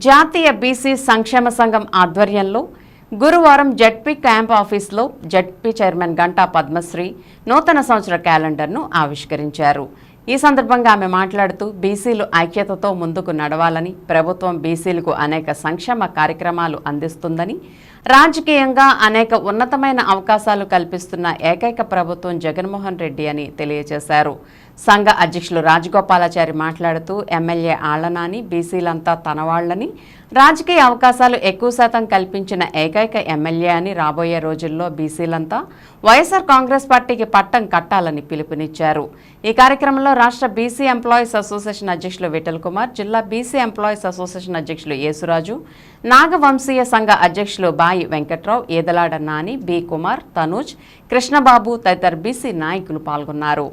జాతీయ బీసీ సంక్షేమ సంఘం ఆధ్వర్యంలో గురువారం జడ్పీ క్యాంప్ ఆఫీస్లో జడ్పీ చైర్మన్ గంటా పద్మశ్రీ నూతన సంవత్సర క్యాలెండర్ను ఆవిష్కరించారు. ఈ సందర్భంగా ఆమె మాట్లాడుతూ బీసీలు ఐక్యతతో ముందుకు నడవాలని ప్రభుత్వం బీసీలకు అనేక సంక్షేమ కార్యక్రమాలు అందిస్తుందని రాజకీయంగా అనేక ఉన్నతమైన అవకాశాలు కల్పిస్తున్న ఏకైక ప్రభుత్వం జగన్మోహన్ రెడ్డి అని తెలియజేశారు. సంఘ అధ్యక్షులు రాజగోపాలాచారి మాట్లాడుతూ ఎమ్మెల్యే ఆళ్ళనాని బీసీలంతా తనవాళ్ళని రాజకీయ అవకాశాలు ఎక్కువ శాతం కల్పించిన ఏకైక ఎమ్మెల్యే అని రాబోయే రోజుల్లో బీసీలంతా వైఎస్ఆర్ కాంగ్రెస్ పార్టీకి పట్టం కట్టాలని పిలుపునిచ్చారు. ఈ కార్యక్రమంలో రాష్ట్ర బీసీ ఎంప్లాయీస్ అసోసియేషన్ అధ్యక్షులు విఠల్ కుమార్ జిల్లా బీసీ ఎంప్లాయీస్ అసోసియేషన్ అధ్యక్షులు యేసురాజు నాగవంశీయ సంఘ అధ్యక్షులు బాయి వెంకట్రావు ఏదలాడ నాని బి కుమార్ తనూజ్ కృష్ణబాబు తదితర బీసీ నాయకులు పాల్గొన్నారు.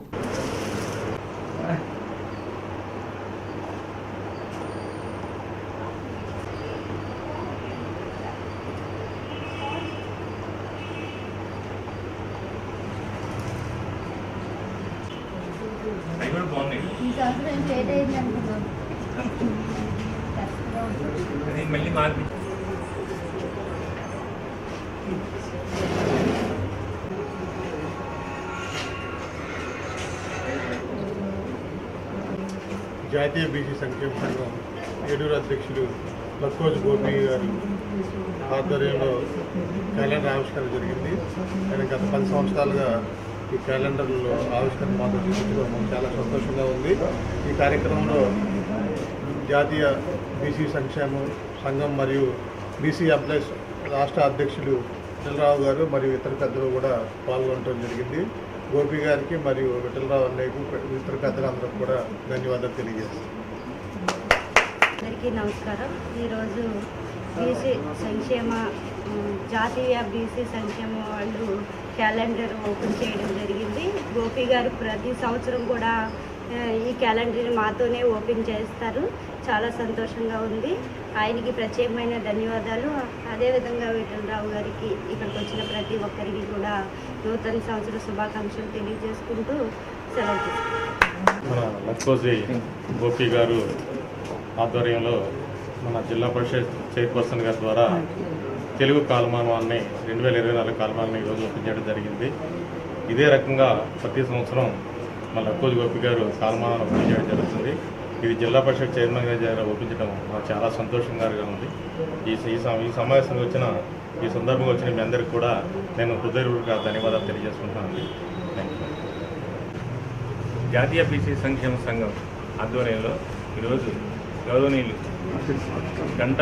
మళ్ళీ మార్పి జాతీయ బీసీ సంక్షేమ సంఘం ఏడూరు అధ్యక్షుడు లక్కోజ్ గోపి గారి ఆధ్వర్యంలో క్యాలెండర్ ఆవిష్కరణ జరిగింది. ఆయన గత పది సంవత్సరాలుగా ఈ క్యాలెండర్లో ఆవిష్కరణ మాత్రం చూపించడం మాకు చాలా సంతోషంగా ఉంది. ఈ కార్యక్రమంలో జాతీయ బీసీ సంక్షేమ సంఘం మరియు బీసీ ఎంప్లాయీస్ రాష్ట్ర అధ్యక్షులు విఠలరావు గారు మరియు ఇతర పెద్దలు కూడా పాల్గొనడం జరిగింది. గోపి గారికి మరియు విఠలరావు అన్నయ్యకు ఇతర పెద్దలందరూ కూడా ధన్యవాదాలు తెలియజేస్తాను అందరికీ నమస్కారం. ఈరోజు బీసీ సంక్షేమ జాతీయ బీసీ సంక్షేమ వాళ్ళు క్యాలెండర్ ఓపెన్ చేయడం జరిగింది. గోపి గారు ప్రతి సంవత్సరం కూడా ఈ క్యాలెండర్ని మాతోనే ఓపెన్ చేస్తారు. చాలా సంతోషంగా ఉంది. ఆయనకి ప్రత్యేకమైన ధన్యవాదాలు. అదేవిధంగా విఠలరావు గారికి ఇక్కడికి వచ్చిన ప్రతి ఒక్కరికి కూడా నూతన సంవత్సర శుభాకాంక్షలు తెలియజేసుకుంటూ సెలవు మన లక్కోజీ గోపి గారు ఆధ్వర్యంలో మన జిల్లా పరిషత్ చైర్పర్సన్ గారి ద్వారా తెలుగు కాలమానాన్ని రెండు వేల ఇరవై నాలుగు కాలమానాన్ని ఈరోజు ఒప్పించడం జరిగింది. ఇదే రకంగా ప్రతి సంవత్సరం మన లక్కోజు గోపి గారు కాలమానాన్ని ఒప్పించడం చేయడం జరుగుతుంది. ఇది జిల్లా పరిషత్ చైర్మన్ గారు ఒప్పించడం నాకు చాలా సంతోషంగా ఉంది. ఈ ఈ ఈ సమావేశంలో వచ్చిన ఈ సందర్భంగా వచ్చిన మీ అందరికీ కూడా నేను హృదయపూర్వక ధన్యవాదాలు తెలియజేసుకుంటున్నాను. జాతీయ బీసీ సంక్షేమ సంఘం ఆధ్వర్యంలో ఈరోజు గౌరవనీయులు గంట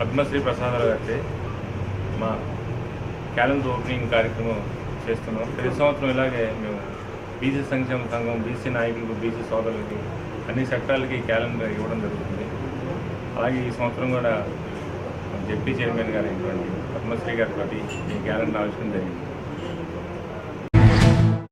పద్మశ్రీ ప్రసాదరావు గారిచే మా క్యాలెండర్ ఓపెనింగ్ కార్యక్రమం చేస్తున్నాం. ప్రతి సంవత్సరం ఇలాగే మేము బీసీ సంక్షేమ సంఘం బీసీ నాయకులకు బీసీ సోదరులకి అన్ని సెక్టార్లకి క్యాలెండర్ ఇవ్వడం జరుగుతుంది. అలాగే ఈ సంవత్సరం కూడా జెడ్పీ చైర్మన్ గారు అయినటువంటి పద్మశ్రీ గారితో ఈ క్యాలెండర్ ఆవిష్కరణ జరిగింది.